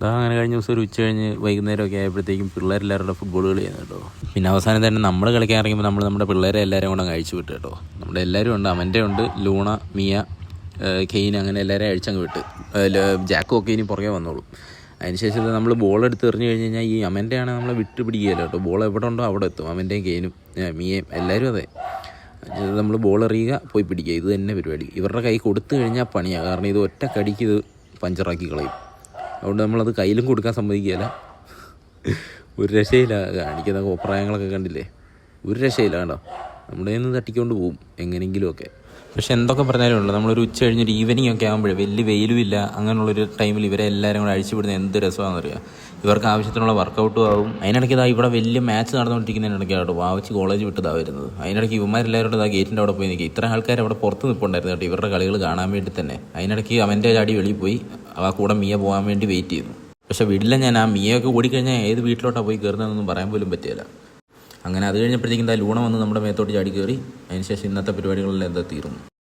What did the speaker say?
അതാ അങ്ങനെ കഴിഞ്ഞ ദിവസം ഒരു ഉച്ച കഴിഞ്ഞ് വൈകുന്നേരമൊക്കെ ആയപ്പോഴത്തേക്കും പിള്ളേരെല്ലാവരുടെ ഫുട്ബോൾ കളി ചെയ്യുന്നു കേട്ടോ. പിന്നെ അവസാനം തന്നെ നമ്മൾ കളിക്കാൻ ഇറങ്ങിയപ്പോൾ നമ്മൾ നമ്മുടെ പിള്ളേരെ എല്ലാവരും കൂടെ അഴിച്ചു വിട്ടു കേട്ടോ. നമ്മുടെ എല്ലാവരും ഉണ്ട് അവന്റെ ഉണ്ട് ലൂണ മിയ കെയിൻ അങ്ങനെ എല്ലാവരെയും അഴിച്ചങ്ങ് വിട്ട്. ജാക്കും ഒക്കെ ഇനി പുറകെ വന്നോളും. അതിനുശേഷം നമ്മൾ ബോൾ എടുത്ത് എറിഞ്ഞു കഴിഞ്ഞ് കഴിഞ്ഞാൽ ഈ അമന്റെ ആണ് നമ്മളെ വിട്ട് പിടിക്കുകയല്ലോ കേട്ടോ. ബോൾ എവിടെ ഉണ്ടോ അവിടെ എത്തും. അവന്റെയും കെയിനും മിയയും എല്ലാവരും അതെ. നമ്മൾ ബോൾ എറിയുക പോയി പിടിക്കുക. ഇത് തന്നെ പരിപാടി. ഇവരുടെ കൈ കൊടുത്തു കഴിഞ്ഞാൽ പണിയാണ് കാരണം ഇത് ഒറ്റ കടിക്ക് ഇത് പഞ്ചറാക്കി കളയും. അതുകൊണ്ട് നമ്മളത് കയ്യിലും കൊടുക്കാൻ സമ്മതിക്കുകയില്ല. ഒരു രക്ഷയില്ല. കാണിക്കുന്ന കോപ്രായങ്ങളൊക്കെ കണ്ടില്ലേ? ഒരു രക്ഷയില്ല കേട്ടോ നമ്മുടെ നിന്ന് തട്ടിക്കൊണ്ട് പോവും എങ്ങനെയെങ്കിലുമൊക്കെ. പക്ഷെ എന്തൊക്കെ പറഞ്ഞാലും ഉണ്ട് നമ്മളൊരു ഉച്ച കഴിഞ്ഞൊരു ഈവനിങ് ഒക്കെ ആകുമ്പോഴേ വലിയ വെയിലും ഇല്ല. അങ്ങനെയുള്ളൊരു ടൈമിൽ ഇവരെ എല്ലാവരും കൂടെ അഴിച്ചുവിടുന്ന എന്ത് രസമാണെന്ന് അറിയാം ഇവർക്ക് ആവശ്യത്തിനുള്ള വർക്കൗട്ടും ആവും. അതിനിടയ്ക്ക് ഇതാ ഇവിടെ വലിയ മാച്ച് നടന്നുകൊണ്ടിരിക്കുന്നതിനിടയ്ക്ക് കേട്ടോ വാവച്ച് കോളേജ് വിട്ടതാ വരുന്നത്. അതിനിടയ്ക്ക് ഇവന്മാരെല്ലാവരും ഇതാ ഗേറ്റിന്റെ അവിടെ പോയി നിൽക്കുക ഇത്ര ആൾക്കാർ അവിടെ പുറത്ത് നിൽപ്പുണ്ടായിരുന്നു കേട്ടോ ഇവരുടെ കളികൾ കാണാൻ വേണ്ടി തന്നെ. അതിനിടയ്ക്ക് അവന്റെ ചാടി വെളിയിൽ പോയി ആ കൂടെ മിയ പോകാൻ വേണ്ടി വെയിറ്റ് ചെയ്യുന്നു പക്ഷെ വീട്ടിലെ ഞാൻ ആ മിയൊക്കെ ഓടിക്കഴിഞ്ഞാൽ ഏത് വീട്ടിലോട്ടാണ് പോയി കയറുന്നതെന്നൊന്നും പറയാൻ പോലും പറ്റിയില്ല. അങ്ങനെ അത് കഴിഞ്ഞപ്പോഴത്തേക്കും എന്താ ലൂണ വന്ന് നമ്മുടെ മേത്തോട്ട് ചാടി കയറി അതിനുശേഷം ഇന്നത്തെ പരിപാടികളിൽ എന്താ തീർന്നു?